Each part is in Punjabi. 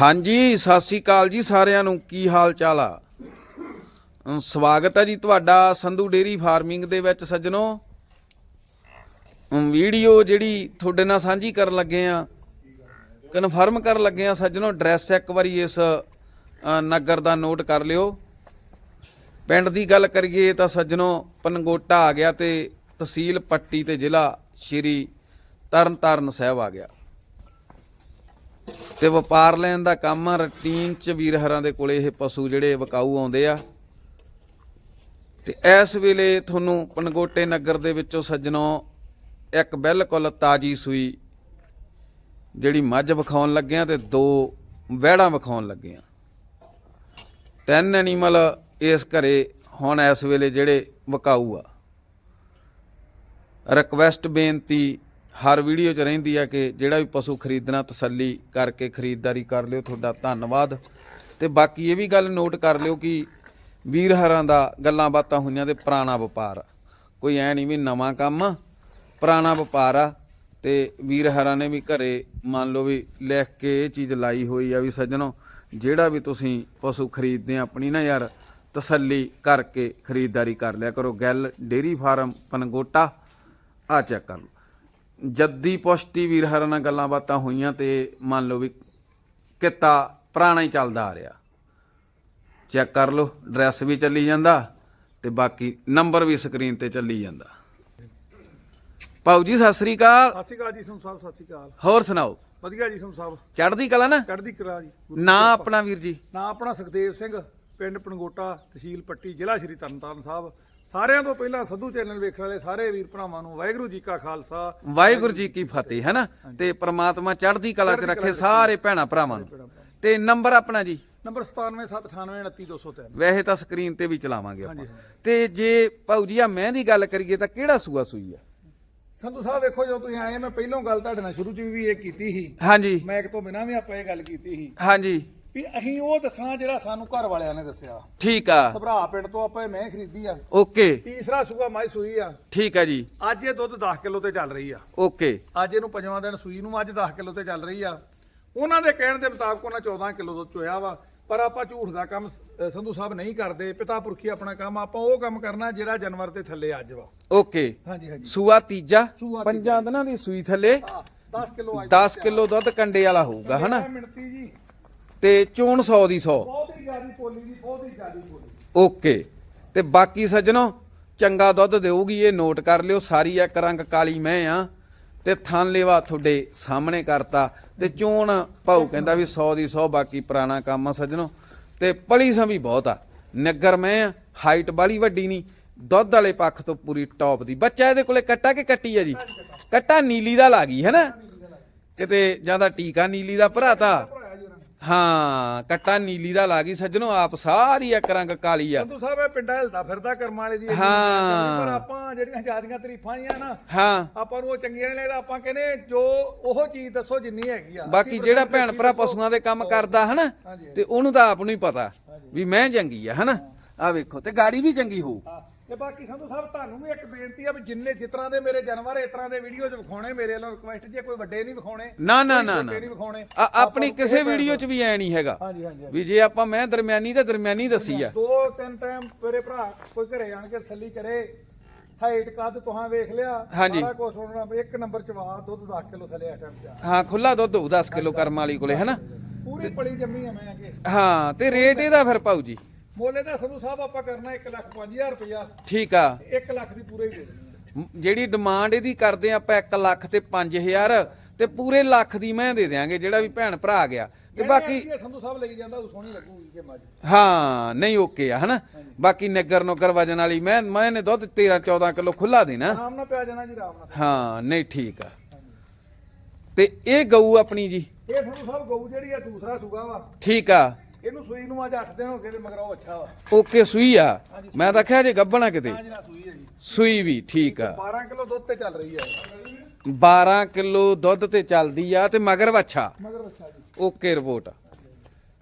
ਹਾਂਜੀ, ਸਤਿ ਸ੍ਰੀ ਅਕਾਲ ਜੀ ਸਾਰਿਆਂ ਨੂੰ। ਕੀ ਹਾਲ ਚਾਲ ਆ? ਸਵਾਗਤ ਹੈ ਜੀ ਤੁਹਾਡਾ ਸੰਧੂ ਡੇਰੀ ਫਾਰਮਿੰਗ ਦੇ ਵਿੱਚ ਸੱਜਣੋ। ਵੀਡੀਓ ਜਿਹੜੀ ਤੁਹਾਡੇ ਨਾਲ ਸਾਂਝੀ ਕਰਨ ਲੱਗੇ ਆ, ਕਨਫਰਮ ਕਰਨ ਲੱਗੇ ਆ ਸੱਜਣੋ, ਐਡਰੈਸ ਇੱਕ ਵਾਰੀ ਇਸ ਨਗਰ ਦਾ ਨੋਟ ਕਰ ਲਿਓ। ਪਿੰਡ ਦੀ ਗੱਲ ਕਰੀਏ ਤਾਂ ਸੱਜਣੋ ਪਨਗੋਟਾ ਆ ਗਿਆ ਤੇ ਤਹਿਸੀਲ ਪੱਟੀ ਤੇ ਜ਼ਿਲ੍ਹਾ ਸ਼੍ਰੀ ਤਰਨਤਾਰਨ ਸਾਹਿਬ ਆ ਗਿਆ। ਤੇ ਵਪਾਰ ਲੈਣ ਦਾ ਕੰਮ ਆ, ਰੂਟੀਨ ਚ ਵੀਰ ਹਰਾਂ ਦੇ ਕੋਲੇ ਇਹ ਪਸ਼ੂ ਜਿਹੜੇ ਵਿਕਾਊ ਆਉਂਦੇ ਆ। ਤੇ ਇਸ ਵੇਲੇ ਤੁਹਾਨੂੰ ਪਨਗੋਟੇ ਨਗਰ ਦੇ ਵਿੱਚੋਂ ਸੱਜਣੋ ਇੱਕ ਬਿਲਕੁਲ ਤਾਜੀ ਸੂਈ ਜਿਹੜੀ ਮੱਝ ਵਿਖਾਉਣ ਲੱਗੇ ਆ ਤੇ ਦੋ ਵਹਿੜਾਂ ਵਿਖਾਉਣ ਲੱਗੇ ਤਿੰਨ ਐਨੀਮਲ ਇਸ ਘਰੇ ਹੁਣ ਇਸ ਵੇਲੇ ਜਿਹੜੇ ਵਿਕਾਊ ਆ। ਰਿਕਵੈਸਟ ਬੇਨਤੀ ਹਰ ਵੀਡੀਓ 'ਚ ਰਹਿੰਦੀ ਆ ਕਿ ਜਿਹੜਾ ਵੀ ਪਸ਼ੂ ਖਰੀਦਣਾ ਤਸੱਲੀ ਕਰਕੇ ਖਰੀਦਦਾਰੀ ਕਰ ਲਿਓ ਤੁਹਾਡਾ ਧੰਨਵਾਦ। ਤੇ ਬਾਕੀ ਇਹ ਵੀ ਗੱਲ ਨੋਟ ਕਰ ਲਿਓ ਕਿ ਵੀਰ ਹਰਾਂ ਦਾ ਗੱਲਾਂ ਬਾਤਾਂ ਹੋਈਆਂ ਤੇ ਪੁਰਾਣਾ ਵਪਾਰ ਆ। ਕੋਈ ਐ ਨਹੀਂ ਵੀ ਨਵਾਂ ਕੰਮ ਆ, ਪੁਰਾਣਾ ਵਪਾਰ ਆ ਤੇ ਵੀਰ ਹਰਾਂ ਨੇ ਵੀ ਘਰੇ ਮੰਨ ਲਓ ਵੀ ਲਿਖ ਕੇ ਇਹ ਚੀਜ਼ ਲਾਈ ਹੋਈ ਆ ਵੀ ਸੱਜਣੋ ਜਿਹੜਾ ਵੀ ਤੁਸੀਂ ਪਸ਼ੂ ਖਰੀਦਦੇ ਆ ਆਪਣੀ ਨਾ ਯਾਰ ਤਸੱਲੀ ਕਰਕੇ ਖਰੀਦਦਾਰੀ ਕਰ ਲਿਆ ਕਰੋ। ਗੱਲ ਡੇਰੀ ਫਾਰਮ ਪਨਗੋਟਾ ਆ ਚੈੱਕ ਕਰ ਲਓ। ਜੱਦੀ ਪੁਸ਼ਟੀ ਵੀਰ ਹਰਾਂ ਨਾਲ ਗੱਲਾਂ ਬਾਤਾਂ ਹੋਈਆਂ ਤੇ ਮੰਨ ਲਓ ਵੀ ਕਿੱਤਾ ਪੁਰਾਣਾ ਹੀ ਚੱਲਦਾ ਆ ਰਿਹਾ। ਚੈੱਕ ਕਰ ਲਓ ਐਡਰੈਸ ਵੀ ਚੱਲੀ ਜਾਂਦਾ ਤੇ ਬਾਕੀ ਨੰਬਰ ਵੀ ਸਕਰੀਨ ਤੇ ਚੱਲੀ ਜਾਂਦਾ। ਪਾਉ ਜੀ ਸਤਿ ਸ੍ਰੀ ਅਕਾਲ। ਸਤਿ ਸ਼੍ਰੀ ਅਕਾਲ ਜੀ ਸੰਤ ਸਾਹਿਬ ਸਤਿ ਸ਼੍ਰੀ ਅਕਾਲ। ਹੋਰ ਸੁਣਾਓ? ਵਧੀਆ ਜੀ ਸੰਤ ਸਾਹਿਬ। ਚੜ੍ਹਦੀ ਕਲਾ ਨਾ? ਚੜ੍ਹਦੀ ਕਲਾ ਜੀ। ਨਾ ਆਪਣਾ ਵੀਰ ਜੀ। ਨਾ ਆਪਣਾ ਸੁਖਦੇਵ ਸਿੰਘ ਪਿੰਡ ਪਣਗੋਟਾ ਤਹਿਸੀਲ ਪੱਟੀ ਜ਼ਿਲ੍ਹਾ ਸ਼੍ਰੀ ਤਰਨਤਾਰਨ ਸਾਹਿਬ। ਸਾਰਿਆਂ ਤੋਂ ਪਹਿਲਾਂ ਸੱਧੂ ਚੈਨਲ ਵੇਖਣ ਵਾਲੇ ਸਾਰੇ ਵੀਰ ਭਰਾਵਾਂ ਨੂੰ ਵਾਹਿਗੁਰੂ ਜੀ ਕਾ ਖਾਲਸਾ ਵਾਹਿਗੁਰੂ ਜੀ ਕੀ ਫਤਿਹ ਹੈ ਨਾ? ਤੇ ਪ੍ਰਮਾਤਮਾ ਚੜ੍ਹਦੀ ਕਲਾ ਚ ਰੱਖੇ ਸਾਰੇ ਭੈਣਾ ਭਰਾਵਾਂ ਨੂੰ। ਤੇ ਨੰਬਰ ਆਪਣਾ ਜੀ? ਨੰਬਰ 9779899203 ਵੈਸੇ ਤਾਂ ਸਕਰੀਨ ਤੇ ਵੀ ਚਲਾਵਾਂਗੇ ਆਪਾਂ। ਤੇ ਜੇ ਭਾਊ ਜੀ ਆ ਮੈਂ ਦੀ ਗੱਲ ਕਰੀਏ ਤਾਂ ਕਿਹੜਾ ਸੂਆ ਸੂਈ ਆ? ਸੰਧੂ ਸਾਹਿਬ ਵੇਖੋ ਜਦੋਂ ਤੁਸੀਂ ਆਏ ਮੈਂ ਪਹਿਲੋਂ ਗੱਲ ਤੁਹਾਡੇ ਨਾਲ ਸ਼ੁਰੂ ਚ ਵੀ ਇਹ ਕੀਤੀ ਸੀ। ਹਾਂਜੀ। ਮੈਂ ਇੱਕ ਤੋਂ ਬਿਨਾਂ ਵੀ ਆਪਾਂ ਇਹ ਗੱਲ ਕੀਤੀ ਸੀ। ਹਾਂਜੀ। ਵੀ ਅਸੀਂ ਉਹ ਦੱਸਣਾ ਜਿਹੜਾ ਸਾਨੂੰ ਘਰ ਵਾਲਿਆਂ ਨੇ ਦੱਸਿਆ। ਠੀਕ ਆ। ਸਭਰਾ ਪਿੰਡ ਤੋਂ ਆਪਾਂ ਇਹ ਮੈਂ ਖਰੀਦੀ ਆ। ਓਕੇ। ਤੀਸਰਾ ਸੂਆ ਮਾਈ ਸੂਈ ਆ। ਠੀਕ ਆ ਜੀ। ਅੱਜ ਇਹ ਦੁੱਧ 10 ਕਿਲੋ ਤੇ ਚੱਲ ਰਹੀ ਆ। ਓਕੇ। ਅੱਜ ਇਹਨੂੰ ਪੰਜਵਾਂ ਦਿਨ ਸੂਈ ਨੂੰ ਅੱਜ 10 ਕਿਲੋ ਤੇ ਚੱਲ ਰਹੀ ਆ। ਉਹਨਾਂ ਦੇ ਕਹਿਣ ਦੇ ਮੁਤਾਬਕ ਉਹਨਾਂ 14 ਕਿਲੋ ਦੁੱਧ ਚੋਇਆ ਵਾ। ਪਰ ਆਪਾਂ ਝੂਠ ਦਾ ਕੰਮ ਸੰਧੂ ਸਾਹਿਬ ਨਹੀਂ ਕਰਦੇ। ਪਿਤਾ ਪੁਰਖੀ ਆਪਣਾ ਕੰਮ ਆਪਾਂ ਉਹ ਕੰਮ ਕਰਨਾ ਜਿਹੜਾ ਜਾਨਵਰ ਤੇ ਥੱਲੇ ਅੱਜ ਵਾ। ਓਕੇ। ਹਾਂਜੀ ਹਾਂਜੀ। ਸੂਆ ਤੀਜਾ। ਪੰਜਾਂ ਦਿਨਾਂ ਦੀ ਸੂਈ ਥੱਲੇ। 10 ਕਿਲੋ ਅੱਜ 10 ਕਿਲੋ ਦੁੱਧ ਕੰਡੇ ਵਾਲਾ ਹੋਊਗਾ ਹਨਾ? ਮਿਣਤੀ ਜੀ। ਤੇ ਚੋਣ 100 ਦੀ 100 ਬਹੁਤ ਹੀ ਜ਼ਿਆਦੀ ਪੋਲੀ ਦੀ ਬਹੁਤ ਹੀ ਜ਼ਿਆਦੀ ਪੋਲੀ ਓਕੇ। ਤੇ ਬਾਕੀ ਸੱਜਣੋ ਚੰਗਾ ਦੁੱਧ ਦੇਊਗੀ ਇਹ ਨੋਟ ਕਰ ਲਿਓ ਸਾਰੀ ਇੱਕ ਰੰਗ ਕਾਲੀ ਮੈਂ ਆ। ਤੇ ਥਣ ਲੇਵਾ ਤੁਹਾਡੇ ਸਾਹਮਣੇ ਕਰਤਾ। ਤੇ ਚੋਣ ਭਾਊ ਕਹਿੰਦਾ ਵੀ 100 ਦੀ 100 ਬਾਕੀ ਪੁਰਾਣਾ ਕੰਮ ਆ ਸੱਜਣੋ। ਤੇ ਪਲੀ ਵੀ ਬਹੁਤ ਆ। ਨਗਰ ਮੈਂ ਆ ਹਾਈਟ ਬਾਲੀ ਵੱਡੀ ਨਹੀਂ। ਦੁੱਧ ਵਾਲੇ ਪੱਖ ਤੋਂ ਪੂਰੀ ਟੌਪ ਦੀ। ਬੱਚਾ ਇਹਦੇ ਕੋਲੇ ਕੱਟਾ ਕਿ ਕੱਟੀ ਆ ਜੀ? ਕੱਟਾ ਨੀਲੀ ਦਾ ਲਾ ਗਈ ਹੈ ਨਾ? ਕਿਤੇ ਜ਼ਿਆਦਾ ਟੀਕਾ ਨੀਲੀ ਦਾ ਭਰਾਤਾ ਭਰਾਇਆ ਜੀ ਉਹਨਾਂ ਨੇ ਹਾਂ ਕੱਟਾ ਨੀਲੀ ਦਾ ਲਾ ਗਈ ਸੱਜਣੋ ਆਪ ਸਾਰੀ ਇੱਕ ਰੰਗ ਕਾਲੀ ਆ ਸੰਧੂ ਸਾਹਿਬ ਇਹ ਪਿੰਡਾ ਹਿਲਦਾ ਫਿਰਦਾ ਕਰਮਾਂ ਵਾਲੇ ਦੀ ਇਹ ਹਾਂ। ਪਰ ਆਪਾਂ ਜਿਹੜੀਆਂ ਜਿਆਦੀਆਂ ਤਾਰੀਫਾਂ ਆਈਆਂ ਨਾ ਹਾਂ ਆਪਾਂ ਨੂੰ ਉਹ ਚੰਗੀਆਂ ਨਹੀਂ ਲੱਗਦਾ ਆਪਾਂ ਕਹਿੰਦੇ ਜੋ ਉਹ ਚੀਜ਼ ਦੱਸੋ ਜਿੰਨੀ ਹੈਗੀ ਆ ਬਾਕੀ 80% ਜਿਹੜਾ ਭੈਣ ਭਰਾ ਦੱਸੋ। ਪਸ਼ੂਆਂ ਦੇ ਕੰਮ ਕਰਦਾ ਹਨਾ ਹਾਂਜੀ। ਤੇ ਉਹਨੂੰ ਤਾਂ ਆਪ ਨੂੰ ਹੀ ਪਤਾ ਵੀ ਮੈਂ ਚੰਗੀ ਆ ਹਨਾ ਆ ਵੇਖੋ ਤੇ ਗਾੜੀ ਵੀ ਚੰਗੀ ਹੋਊ ਹਾਂ, ਤੇ ਬਾਕੀ ਸੰਧੂ ਸਾਹਿਬ ਤੁਹਾਨੂੰ ਵੀ ਇੱਕ ਬੇਨਤੀ ਆ ਵੀ ਜਿੰਨੇ ਤਰ੍ਹਾਂ ਦੇ ਮੇਰੇ ਜਾਨਵਰ ਇਸ ਤਰ੍ਹਾਂ ਦੇ ਵੀਡੀਓ 'ਚ ਵਿਖਾਉਣੇ ਮੇਰੇ ਵੱਲੋਂ ਰਿਕੁਐਸਟ ਜੇ ਕੋਈ ਵੱਡੇ ਨਹੀਂ ਵਿਖਾਉਣੇ ਨਾ ਨਾ ਨਾ ਨਾ ਨਹੀਂ ਵਿਖਾਉਣੇ ਆਪਣੀ ਆਪਾਂ ਕਿਸੇ ਵੀਡੀਓ 'ਚ ਵੀ ਐ ਨਹੀਂ ਹੈਗਾ ਹਾਂਜੀ ਹਾਂਜੀ ਹਾਂਜੀ। ਵੀ ਜੇ ਆਪਾਂ ਮੈਂ ਦਰਮਿਆਨੀ ਤੇ ਦਰਮਿਆਨੀ ਦੱਸੀ ਆ ਦੋ ਤਿੰਨ ਟਾਈਮ ਮੇਰੇ ਭਰਾ ਕੋਈ ਘਰੇ ਆਣ ਕੇ ਤਸੱਲੀ ਕਰੇ ਹਾਈਟ ਕੱਦ ਤੁਹਾਂ ਵੇਖ ਲਿਆ ਹਾਂਜੀ। ਸਾਰਾ ਕੁਝ ਸੁਣਨਾ ਇੱਕ ਨੰਬਰ ਚ ਵਾ ਦੁੱਧ 10 ਕਿਲੋ ਥੱਲੇ ਆ ਟਾਈਮ। ਹਾਂ ਖੁੱਲਾ ਦੁੱਧ ਹੋਊ 10 ਕਿਲੋ ਕਰਮ ਵਾਲੀ ਕੋਲੇ ਹਨਾ ਪੂਰੀ ਪਲੀ ਜੰਮੀ ਆ ਮੈਂ ਅੱਗੇ ਹਾਂ ਤੇ ਰੇਟ ਇਹਦਾ ਫਿਰ ਭਾਊ ਜੀ ਮੋਲੇ ਦਾ ਸੰਧੂ ਸਾਹਿਬ ਆਪਾਂ ਕਰਨਾ 1 ਲੱਖ 5000 ਰੁਪਇਆ। ਠੀਕ ਆ। 1 ਲੱਖ ਦੀ ਪੂਰੇ ਹੀ ਦੇ ਦੇਣੀ ਆ। ਜਿਹੜੀ ਡਿਮਾਂਡ ਇਹਦੀ ਕਰਦੇ ਆਪਾਂ 1 ਲੱਖ ਤੇ 5000 ਤੇ ਪੂਰੇ ਲੱਖ ਦੀ ਮੈਂ ਦੇ ਦਿਆਂਗੇ ਜਿਹੜਾ ਵੀ ਭੈਣ ਭਰਾ ਆ ਗਿਆ। ਤੇ ਬਾਕੀ ਇਹ ਸੰਧੂ ਸਾਹਿਬ ਲਈ ਜਾਂਦਾ ਉਹ ਸੋਹਣੀ ਲੱਗੂਗੀ ਕਿ ਮੱਝ। ਹਾਂ ਨਹੀਂ ਓਕੇ ਆ ਹਨਾ? ਬਾਕੀ ਨਗਰ ਨੁਗਰ ਵਜਨ ਵਾਲੀ ਮੈਂ ਮੈਂ ਨੇ ਦੁੱਧ 13 14 ਕਿਲੋ ਖੁੱਲਾ ਦੇਣਾ। ਆਰਾਮ ਨਾਲ ਪਿਆ ਜਾਣਾ ਜੀ ਆਰਾਮ ਨਾਲ। ਹਾਂ ਨਹੀਂ ਠੀਕ ਆ। ਤੇ ਇਹ ਗਊ ਆਪਣੀ ਜੀ? ਇਹ ਸੰਧੂ ਸਾਹਿਬ ਗਊ ਜਿਹੜੀ ਆ ਦੂਸਰਾ ਸੂਗਾ ਵਾ। ਠੀਕ ਆ। ਇਹਨੂੰ ਸੂਈ ਨੂੰ ਅੱਜ 8 ਦਿਨ ਹੋ ਗਏ ਤੇ ਮਗਰ ਉਹ ਅੱਛਾ ਵਾ। ਓਕੇ ਸੂਈ ਆ? ਮੈਂ ਤਾਂ ਕਿਹਾ ਜੇ ਗੱਬਣਾ ਕਿਤੇ। ਨਾ ਸੂਈ ਹੈ ਜੀ। ਸੂਈ ਵੀ ਠੀਕ ਆ। 12 ਕਿਲੋ ਦੁੱਧ ਤੇ ਚੱਲ ਰਹੀ ਹੈ 12 ਕਿਲੋ ਦੁੱਧ ਤੇ ਚੱਲਦੀ ਆ ਤੇ ਮਗਰ ਵੱਛਾ। ਮਗਰ ਅੱਛਾ ਜੀ। Okay report.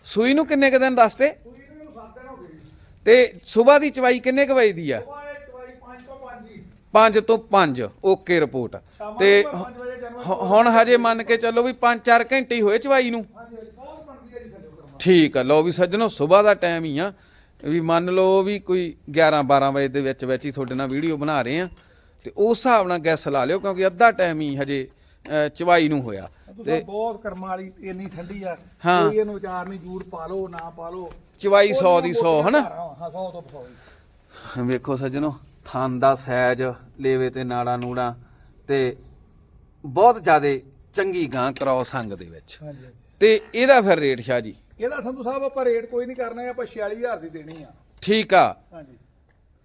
ਸੂਈ ਨੂੰ ਕਿੰਨੇ ਕ ਦਿਨ ਦੱਸਤੇ ਸੂਈ ਨੂੰ ਮੈਨੂੰ 7 ਦਿਨ ਹੋ ਗਏ ਜੀ। ਤੇ ਸਵੇਰ ਦੀ ਚਵਾਈ ਕਿੰਨੇ ਕ ਵਜੇ ਦੀ ਆ? ਉਹ ਇਹ ਦਵਾਈ 5 ਤੋਂ 5 ਜੀ। 5 ਤੋਂ 5 ਓਕੇ ਰਿਪੋਰਟ। ਤੇ ਨੂੰ 5 ਵਜੇ ਜਾਨਵਰ ਹੁ- ਹੁਣ ਹਜੇ ਮੰਨ ਕੇ ਚੱਲੋ ਵੀ 5-4 ਘੰਟੇ ਹੀ ਹੋਏ ਚਵਾਈ ਨੂੰ। ਹਾਂਜੀ ਹਾਂਜੀ, ਬਹੁਤ ਬਣਦੀ ਹੈ ਜੀ ਠੀਕ ਆ। ਲਓ ਵੀ ਸੱਜਣੋ ਸਵੇਰ ਦਾ ਟਾਈਮ ਹੀ ਆ। ਵੀ ਮੰਨ ਲਓ ਵੀ ਕੋਈ 11 12 ਵਜੇ ਦੇ ਵਿੱਚ ਵਿੱਚ ਹੀ ਤੁਹਾਡੇ ਨਾਲ ਵੀਡੀਓ ਬਣਾ ਰਹੇ ਆ। ਤੇ ਉਸ ਹਿਸਾਬ ਨਾਲ ਗੈਸ ਲਾ ਲਿਓ ਕਿਉਂਕਿ ਅੱਧਾ ਟਾਈਮ ਹੀ ਹਜੇ ਚਵਾਈ ਨੂੰ ਹੋਇਆ। ਤੁਸੀਂ ਬਹੁਤ ਕਰਮਾਂ ਵਾਲੀ ਇੰਨੀ ਠੰਡੀ ਆ। ਕੋਈ ਇਹਨੂੰ ਵਿਚਾਰ ਨਹੀਂ ਜੂੜ ਪਾ ਲਓ ਨਾ ਪਾ ਲਓ। ਚਵਾਈ 100 ਦੀ 100 ਹਨਾ? ਹਾਂ 100 ਤੋਂ 100 ਵੇਖੋ ਸੱਜਣੋ ਥਣ ਦਾ ਸਾਈਜ਼ ਲੇਵੇ ਤੇ ਨਾੜਾ ਨੂੜਾ ਤੇ ਬਹੁਤ ਜ਼ਿਆਦੇ ਚੰਗੀ ਗਾਂ ਕ੍ਰੋਸ ਅੰਗ ਦੇ ਵਿੱਚ। ਤੇ ਇਹਦਾ ਫਿਰ ਰੇਟ ਸ਼ਾਹ ਜੀ? ਇਹਦਾ ਸੰਧੂ ਸਾਹਿਬ ਆਪਾਂ ਰੇਟ ਕੋਈ ਨਹੀਂ ਕਰਨਾ ਆਪਾਂ 46000 ਦੀ ਦੇਣੀ ਆ। ਠੀਕ ਆ। ਹਾਂਜੀ।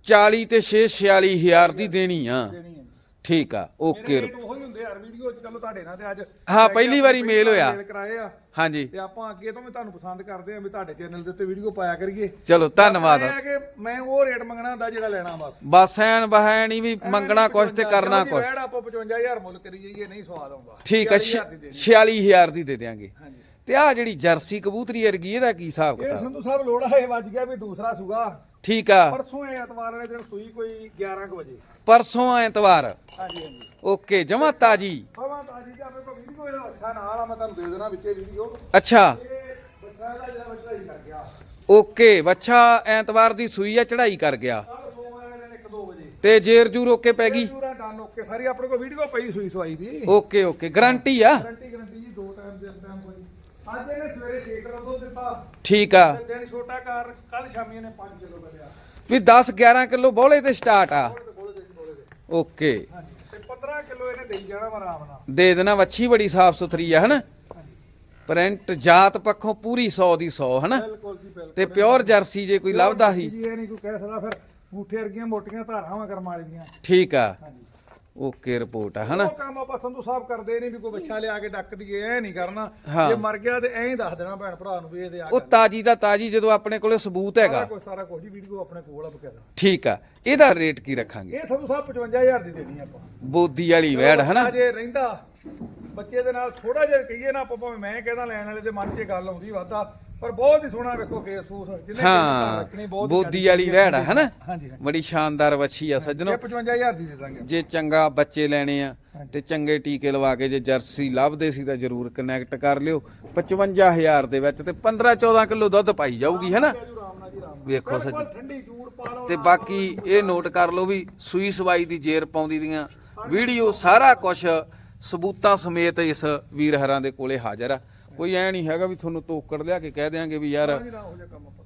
40 ਤੇ 6 46000 ਦੀ ਦੇਣੀ ਆ। ਦੇਣੀ ਆ ਜੀ। ਠੀਕ ਆ ਓਕੇ। ਰੇਟ ਉਹੀ ਹੁੰਦੇ ਹਰ ਵੀਡੀਓ 'ਚ ਚਲੋ ਤੁਹਾਡੇ ਨਾਲ ਤੇ ਅੱਜ ਹਾਂ, ਪਹਿਲੀ ਵਾਰੀ ਮੇਲ ਹੋਇਆ। ਮੇਲ ਕਰਾਏ ਆ। ਹਾਂਜੀ। ਤੇ ਆਪਾਂ ਅੱਗੇ ਤੋਂ ਵੀ ਤੁਹਾਨੂੰ ਪਸੰਦ ਕਰਦੇ ਆ ਵੀ ਤੁਹਾਡੇ ਚੈਨਲ ਦੇ ਉੱਤੇ ਵੀਡੀਓ ਪਾਇਆ ਕਰੀਏ। ਚਲੋ ਧੰਨਵਾਦ। ਇਹ ਆ ਕਿ ਮੈਂ ਉਹ ਰੇਟ ਮੰਗਣਾ ਹੁੰਦਾ ਜਿਹੜਾ ਲੈਣਾ ਬਸ। ਬਸ ਐਨ ਬਹਾਨੀ ਵੀ ਮੰਗਣਾ ਕੁਛ ਤੇ ਕਰਨਾ ਕੁਛ। ਵੈੜ ਆਪਾਂ 55000 ਮੁੱਲ ਕਰੀ ਜਾਈਏ ਨਹੀਂ ਸਵਾਦ ਆਉਂਦਾ। ਠੀਕ ਆ 40000 ਦੀ ਦੇਣੀ। 46000 ਦੀ ਦੇ ਦਿਆਂਗੇ। ਹਾਂਜੀ। ਤੇ ਆ ਜਿਹੜੀ ਜਰਸੀ ਕਬੂਤਰੀ ਵਰਗੀ ਇਹਦਾ ਕੀ ਹਿਸਾਬ ਇਹ ਕਿਤਾਬ? ਸੰਧੂ ਸਾਹਿਬ ਲੋੜਾ ਇਹ ਵੱਜ ਗਿਆ ਵੀ ਦੂਸਰਾ ਸੂਗਾ ਠੀਕ ਆ। ਪਰਸੋਂ ਐਤਵਾਰ ਵਾਲੇ ਦਿਨ ਸੂਈ ਕੋਈ 11 ਕੁ ਵਜੇ। ਪਰਸੋਂ ਐਤਵਾਰ। ਹਾਂਜੀ ਹਾਂਜੀ। ਓਕੇ ਜਮਾ ਤਾਜੀ। ਹਵਾ ਤਾਜੀ ਜੀ ਆਪਣੇ ਕੋਲ ਵੀਡੀਓ ਇਹਦਾ ਅੱਛਾ ਨਾਲ ਆ ਮੈਂ ਤੁਹਾਨੂੰ ਦੇ ਦੇਣਾ ਵਿੱਚੇ ਵੀਡੀਓ ਅੱਛਾ। ਇਹ ਬੱਚਾ ਇਹਦਾ ਜਿਹੜਾ ਬੱਚਾ ਹੀ ਕਰ ਗਿਆ। ਓਕੇ ਬੱਚਾ ਐਤਵਾਰ ਦੀ ਸੂਈ ਆ ਚੜਾਈ ਕਰ ਗਿਆ। ਕੱਲ ਸੋਮਵਾਰ ਵਾਲੇ ਦਿਨ 1 2 ਵਜੇ। ਤੇ ਜੇਰ ਜੂਰ ਓਕੇ ਪੈ ਗਈ? ਪੂਰਾ ਡਨ ਓਕੇ। ਸਾਰੀ ਆਪਣੇ ਕੋਲ ਵੀਡੀਓ ਪਈ ਸੂਈ ਸਵਾਈ ਦੀ। Okay okay. ਗਾਰੰਟੀ ਆ। ਗਰੰਟੀ ਗਰੰਟੀ ਜੀ ਦੋ ਟਾਈਮ ਦੇ ਟਾਈਮ ਕੋਈ ਅੱਜ ਇਹਨੇ ਸਵੇਰੇ 6 ਕਿਲੋ ਦੁੱਧ ਦਿੱਤਾ ਠੀਕ ਆ। ਤੇ ਦਿਨ ਛੋਟਾ ਕਾਰ ਕੱਲ ਸ਼ਾਮੀ ਇਹਨੇ 5 ਕਿਲੋ ਕੱਢਿਆ ਵੀ 10 11 ਕਿਲੋ ਬੋਲੇ ਤੇ ਸਟਾਰਟ ਆ। ਦੇ ਦੇ ਓਕੇ। ਹਾਂਜੀ ਤੇ 15 ਕਿਲੋ ਇਹਨੇ ਦੇਈ ਜਾਣਾ ਵਾ ਆਰਾਮ ਨਾਲ। ਦੇ ਦੇਣਾ ਵੱਛੀ ਬੜੀ ਸਾਫ਼ ਸੁਥਰੀ ਆ ਹਨਾ? ਪ੍ਰਿੰਟ ਜਾਤ ਪੱਖੋਂ ਪੂਰੀ 100 ਦੀ 100 ਹਨਾ? ਬਿਲਕੁਲ ਜੀ ਬਿਲਕੁਲ। ਤੇ ਪਿਓਰ ਜਰਸੀ ਜੇ ਕੋਈ ਲੱਭਦਾ ਸੀ। ਜੀ ਇਹ ਨਹੀਂ ਕੋਈ ਕਹਿ ਸਕਦਾ ਫਿਰ ਗੂਠੇ ਵਰਗੀਆਂ ਮੋਟੀਆਂ ਧਾਰਾਂ ਵਾਂ ਕਰਮ ਠੀਕ ਆ। ਹਾਂਜੀ। ਓਕੇ ਰਿਪੋਰਟ ਆ ਹਨਾ? ਉਹ ਕੰਮ ਆਪਾਂ ਸੰਧੂ ਸਾਹਿਬ ਕਰਦੇ ਨਹੀਂ ਵੀ ਕੋਈ ਬੱਚਾ ਲਿਆ ਕੇ ਡੱਕ ਦਈਏ ਐ ਨਹੀਂ ਕਰਨਾ। ਜੇ ਮਰ ਗਿਆ ਤੇ ਐਂ ਹੀ ਦੱਸ ਦੇਣਾ ਭੈਣ ਭਰਾ ਨੂੰ ਵੀ ਇਹਦੇ ਆ ਉਹ ਤਾਜੀ ਦਾ ਤਾਜੀ ਜਦੋਂ ਆਪਣੇ ਕੋਲੇ ਸਬੂਤ ਹੈਗਾ। ਸਾਰਾ ਕੁਝ ਵੀਡੀਓ ਆਪਣੇ ਕੋਲ ਆ ਬਕਾਇਦਾ। ਠੀਕ ਆ ਇਹਦਾ ਰੇਟ ਕੀ ਰੱਖਾਂਗੇ? ਇਹ ਸੰਧੂ ਸਾਹਿਬ 55000 ਦੀ ਦੇਣੀ ਆਪਾਂ। ਬੋਦੀ ਵਾਲੀ ਵੈੜ ਹਨਾ? ਜੇ ਰਹਿੰਦਾ ਬੱਚੇ ਦੇ ਨਾਲ ਥੋੜਾ ਜਿਹਾ ਕਹੀਏ ਨਾ ਆਪਾਂ ਭਾਵੇਂ ਮੈਂ ਕਹਿੰਦਾ ਲੈਣ ਵਾਲੇ ਦੇ ਮਨ 'ਚ ਗੱਲ ਆਉਂਦੀ ਵਾਦਾ ਪਰ ਬਹੁਤ ਹੀ ਸੋਹਣਾ ਵੇਖੋ ਫੇਸ ਫੂਸ ਜਿਹਨੇ ਹਾਂ ਹੀ ਬੋਦੀ ਵਾਲੀ ਵੈੜ ਆ ਹਨਾ ਬੜੀ ਸ਼ਾਨਦਾਰ ਵੱਛੀ ਆ ਸੱਜਣੋ। ਇਹ 55000 ਦੀ ਦੇ ਦਾਂਗੇ ਜੇ ਚੰਗਾ ਬੱਚੇ ਲੈਣੇ ਆ ਤੇ ਚੰਗੇ ਟੀਕੇ ਲਵਾ ਕੇ ਜੇ ਜਰਸੀ ਲੱਭਦੇ ਸੀ ਤਾਂ ਜਰੂਰ ਕਨੈਕਟ ਕਰ ਲਿਓ। 55000 ਦੇ ਵਿੱਚ ਤੇ 15 14 ਕਿਲੋ ਦੁੱਧ ਪਾਈ ਜਾਊਗੀ ਹਨਾ ਵੇਖੋ ਸੱਜਣ। ਤੇ ਬਾਕੀ ਇਹ ਨੋਟ ਕਰ ਲਓ ਵੀ ਸੂਈ ਸਵਾਈ ਦੀ ਜੇਰ ਪਾਉਂਦੀ ਦੀਆਂ ਵੀਡੀਓ ਸਾਰਾ ਕੁਝ ਸਬੂਤਾਂ ਸਮੇਤ ਇਸ ਵੀਰ ਹਰਾਂ ਦੇ ਕੋਲੇ ਹਾਜ਼ਰ ਆ। ਕੋਈ ਐ ਨਹੀਂ ਹੈਗਾ ਵੀ ਤੁਹਾਨੂੰ ਤੋਕੜ ਲਿਆ ਕੇ ਕਹਿ ਦਿਆਂਗੇ ਵੀ ਯਾਰ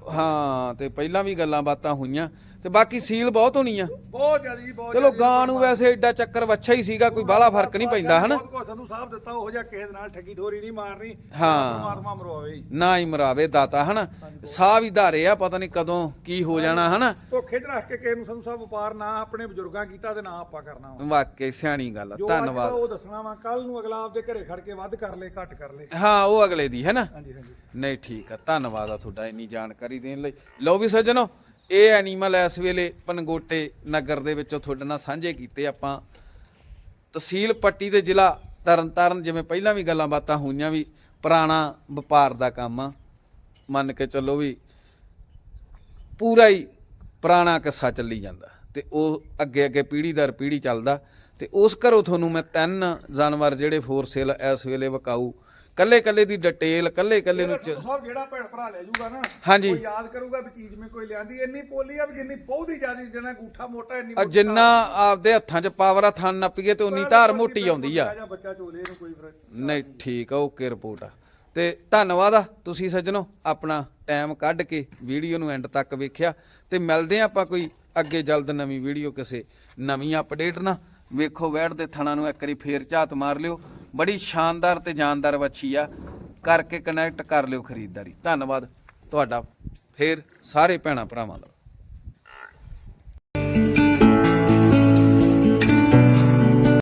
ਹੋ ਤੇ ਪਹਿਲਾਂ ਵੀ ਗੱਲਾਂ ਬਾਤਾਂ ਹੋਈਆਂ ਤੇ ਬਾਕੀ ਸੀਲ ਬਹੁਤ ਹੋਣੀ ਆ। ਬਹੁਤ ਜ਼ਿਆਦਾ ਜੀ ਬਹੁਤ ਚਲੋ ਗਾਂ ਨੂੰ ਵੈਸੇ ਏਡਾ ਚੱਕਰ ਵੱਛਾ ਹੀ ਸੀਗਾ ਕੋਈ ਬਾਹਲਾ ਫ਼ਰਕ ਨਹੀਂ ਪੈਂਦਾ ਹਨਾ? ਬਹੁਤ ਕੁਛ ਸਾਨੂੰ ਸਾਹਬ ਦਿੱਤਾ ਉਹ ਜਿਹਾ ਕਿਸੇ ਦੇ ਨਾਲ ਠੱਗੀ ਠੋਰੀ ਨਹੀਂ ਮਾਰਨੀ ਹਾਂ। ਪਰਮਾਤਮਾ ਮਰਵਾਵੇ ਹੀ ਨਾ ਹੀ ਮਰਾਵੇ ਦਾਤਾ ਹਨਾ? ਸਾਹ ਵੀ ਧਾਰੇ ਆ ਪਤਾ ਨਹੀਂ ਕਦੋਂ ਕੀ ਹੋ ਜਾਣਾ ਹਨਾ? ਧੋਖੇ 'ਚ ਰੱਖ ਕੇ ਕਿਸੇ ਨੂੰ ਸਾਨੂੰ ਸਾਹਿਬ ਵਪਾਰ ਨਾ ਆਪਣੇ ਬਜ਼ੁਰਗਾਂ ਕੀਤਾ ਤੇ ਨਾ ਆਪਾਂ ਕਰਨਾ ਵਾ। ਵਾਕਈ ਸਿਆਣੀ ਗੱਲ ਆ ਧੰਨਵਾਦ। ਉਹ ਦੱਸਣਾ ਵਾ ਕੱਲ ਨੂੰ ਅਗਲਾ ਆਪਦੇ ਘਰੇ ਖੜ ਕੇ ਵੱਧ ਕਰ ਲੇ ਘੱਟ ਕਰ ਲੇ। ਹਾਂ ਉਹ ਅਗਲੇ ਦੀ ਹੈ ਨਾ ਹਾਂਜੀ ਹਾਂਜੀ। ਨਹੀਂ ਠੀਕ ਆ ਧੰਨਵਾਦ ਆ ਤੁਹਾਡਾ ਇੰਨੀ ਜਾਣਕਾਰੀ ਦੇਣ ਲਈ। ਲਓ ਵੀ ਸੱਜਣੋ, ਇਹ ਐਨੀਮਲ ਇਸ ਵੇਲੇ ਪਨਗੋਟੇ ਨਗਰ ਦੇ ਵਿੱਚੋਂ ਤੁਹਾਡੇ ਨਾਲ ਸਾਂਝੇ ਕੀਤੇ ਆਪਾਂ। ਤਹਿਸੀਲ ਪੱਟੀ ਤੇ ਜ਼ਿਲ੍ਹਾ ਤਰਨਤਾਰਨ, ਜਿਵੇਂ ਪਹਿਲਾਂ ਵੀ ਗੱਲਾਂ ਬਾਤਾਂ ਹੋਈਆਂ ਵੀ, ਪੁਰਾਣਾ ਵਪਾਰ ਦਾ ਕੰਮ ਆ। ਮੰਨ ਕੇ ਚੱਲੋ ਵੀ ਪੂਰਾ ਹੀ ਪੁਰਾਣਾ ਕਿੱਸਾ ਚੱਲੀ ਜਾਂਦਾ ਤੇ ਉਹ ਅੱਗੇ ਅੱਗੇ ਪੀੜ੍ਹੀ ਦਰ ਪੀੜ੍ਹੀ ਚੱਲਦਾ ਤੇ ਉਸ ਘਰੋਂ ਤੁਹਾਨੂੰ ਮੈਂ ਤਿੰਨ ਜਾਨਵਰ ਜਿਹੜੇ ਫੋਰ ਸੇਲ ਇਸ ਵੇਲੇ ਵਕਾਊ ਕੱਲੇ ਕੱਲੇ ਦੀ ਡਿਟੇਲ ਕੱਲੇ ਕੱਲੇ ਨੂੰ ਚ- ਸੰਧੂ ਸਾਹਿਬ ਜਿਹੜਾ ਭੈਣ ਭਰਾ ਲੈ ਜਾਊਗਾ ਨਾ ਹਾਂਜੀ। ਉਹ ਯਾਦ ਕਰੂਗਾ ਵੀ ਚੀਜ਼ ਮੈਂ ਕੋਈ ਲਿਆਂਦੀ। ਇੰਨੀ ਪੋਲੀ ਆ ਵੀ ਜਿੰਨੀ ਬਹੁਤੀ ਜ਼ਿਆਦੀ ਜਿਹਨਾਂ ਗੂਠਾ ਮੋਟਾ ਇੰਨੀ ਆ ਜਿੰਨਾ ਆਪਦੇ ਹੱਥਾਂ 'ਚ ਪਾਵਰ ਆ ਥਣ ਨੱਪੀਏ ਤੇ ਉਨੀ ਧਾਰ ਮੋਟੀ ਆਉਂਦੀ ਆ। ਜਾਂ ਬੱਚਾ ਚੋਲੇ ਨੂੰ ਕੋਈ ਫ਼ਰਕ ਨਹੀਂ। ਠੀਕ ਆ ਓਕੇ ਰਿਪੋਰਟ ਆ। ਤੇ ਧੰਨਵਾਦ ਆ ਤੁਸੀਂ ਸੱਜਣੋ ਆਪਣਾ ਟਾਈਮ ਕੱਢ ਕੇ ਵੀਡੀਓ ਨੂੰ ਐਂਡ ਤੱਕ ਵੇਖਿਆ। ਤੇ ਮਿਲਦੇ ਆ ਆਪਾਂ ਕੋਈ ਅੱਗੇ ਜਲਦ ਨਵੀਂ ਵੀਡੀਓ ਕਿਸੇ ਨਵੀਂ ਅਪਡੇਟ ਨਾਲ। ਵੇਖੋ ਵੈੜ ਦੇ ਥਣਾ ਨੂੰ ਇੱਕ ਵਾਰੀ ਫੇਰ ਝਾਤ ਮਾਰ ਲਿਓ। ਬੜੀ ਸ਼ਾਨਦਾਰ ਤੇ ਜਾਨਦਾਰ ਵੱਛੀ ਆ। ਕਰਕੇ ਕਨੈਕਟ ਕਰ ਲਿਓ ਖਰੀਦਦਾਰੀ। ਧੰਨਵਾਦ। ਤੁਹਾਡਾ ਫੇਰ ਸਾਰੇ ਭੈਣਾ ਭਰਾਵਾਂ ਦਾ।